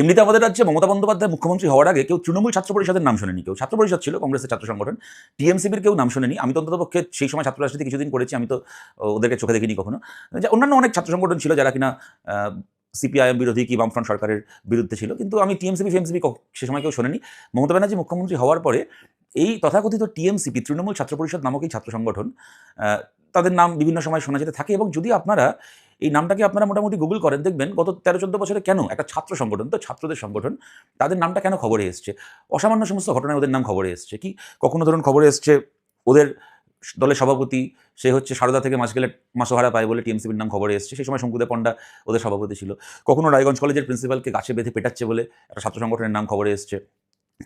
এমনিতে আমাদের রাজ্যে মমতা বন্দ্যোপাধ্যায় মুখ্যমন্ত্রী হওয়ার আগে কেউ তৃণমূল ছাত্র পরিষদের নাম শোনেনি, কেউ ছাত্র পরিষদ ছিল, কংগ্রেসের ছাত্র সংগঠন, টিএমসিবির কেউ নাম শোনেনি। আমি তো অন্ততপক্ষে সেই সময় ছাত্র রাজনীতি কিছুদিন করেছি, আমি তো ওদেরকে চোখে দেখিনি কখনো। যে অন্যান্য অনেক ছাত্র সংগঠন ছিল যারা কিনা সিপিআইএম বিরোধী কি বামফ্রন্ট সরকারের বিরুদ্ধে ছিল, কিন্তু আমি টিএমসিপি ফিএমসিপি সে সময় কেউ শোনেনি। মমতা ব্যানার্জি মুখ্যমন্ত্রী হওয়ার পরে এই তথাকথিত টিএমসিপি, তৃণমূল ছাত্র পরিষদ নামক এই ছাত্র সংগঠন তাদের নাম বিভিন্ন সময় শোনা যেতে থাকে এবং যদি আপনারা এই নামটাকে আপনারা মোটামুটি গুগল করেন, দেখবেন গত তেরো, চোদ্দ বছরে কেন একটা ছাত্র সংগঠন, তো ছাত্রদের সংগঠন, তাদের নামটা কেন খবরে এসছে? অসামান্য সমস্ত ঘটনায় ওদের নাম খবরে এসছে। কি? কখনো ধরুন খবরে এসছে ওদের দলের সভাপতি, সে হচ্ছে সারদা থেকে মাস গেলে মাসোহারা পায় বলে টিএমসিপির নাম খবরে এসছে। সেই সময় শঙ্কুদে পণ্ডা ওদের সভাপতি ছিল। কখনো রায়গঞ্জ কলেজের প্রিন্সিপালকে গাছে বেঁধে পেটাচ্ছে বলে একটা ছাত্র সংগঠনের নাম খবরে এসছে।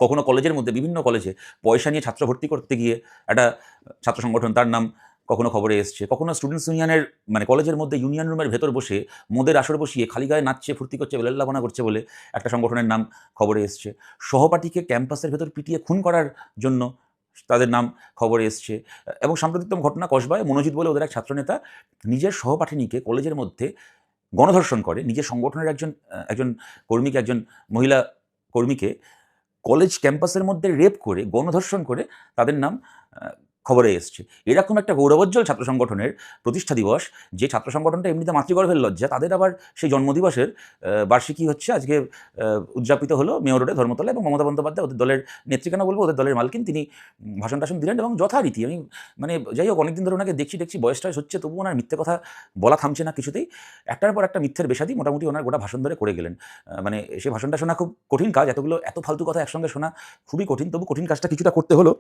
কখনো কলেজের মধ্যে বিভিন্ন কলেজে পয়সা নিয়ে ছাত্র ভর্তি করতে গিয়ে একটা ছাত্র সংগঠন, তার নাম কখনো খবরে এসছে, কখনো স্টুডেন্টস ইউনিয়নের মানে কলেজের মধ্যে ইউনিয়ন রুমের ভেতর বসে মোদের আসর বসিয়ে খালি গায়ে নাচছে, ফুর্তি করছে, বেলাল্লাপনা করছে বলে একটা সংগঠনের নাম খবরে এসছে। সহপাঠীকে ক্যাম্পাসের ভেতর পিটিয়ে খুন করার জন্য তাদের নাম খবরে এসছে। এবং সাম্প্রতিকতম ঘটনা কসবায় মনোজিৎ বলে ওদের এক ছাত্রনেতা নিজের সহপাঠিনীকে কলেজের মধ্যে গণধর্ষণ করে, নিজের সংগঠনের একজন একজন কর্মীকে, একজন মহিলা কর্মীকে কলেজ ক্যাম্পাসের মধ্যে রেপ করে, গণধর্ষণ করে তাদের নাম খবরে এসছে। এরকম একটা গৌরবোজ্জ্বল ছাত্র সংগঠনের প্রতিষ্ঠা দিবস, যে ছাত্র সংগঠনটা এমনিতে মাতৃগর্ভের লজ্জা, তাদের আবার সেই জন্মদিবসের বার্ষিকী হচ্ছে আজকে উদযাপিত হলো মেয়র রোডে ধর্মতলা এবং মমতা বন্দ্যোপাধ্যায় ওদের দলের নেত্রী কেন বলব? ওদের দলের মালকিন তিনি ভাষণ টাষণ দিলেন এবং যথারীতি আমি মানে যাই হোক অনেকদিন ধরে ওনাকে দেখছি দেখছি বয়স টয়স হচ্ছে তবু ওনার মিথ্যে কথা বলা থামছে না কিছুতেই। একটার পর একটা মিথ্যের বেশাদি মোটামুটি ওনার গোটা ভাষণ ধরে করে গেলেন। মানে সে ভাষণটা শোনা খুব কঠিন কাজ, এতগুলো, এত ফালতু কথা একসঙ্গে শোনা খুবই কঠিন, তবু কঠিন কাজটা কিছুটা করতে হলো।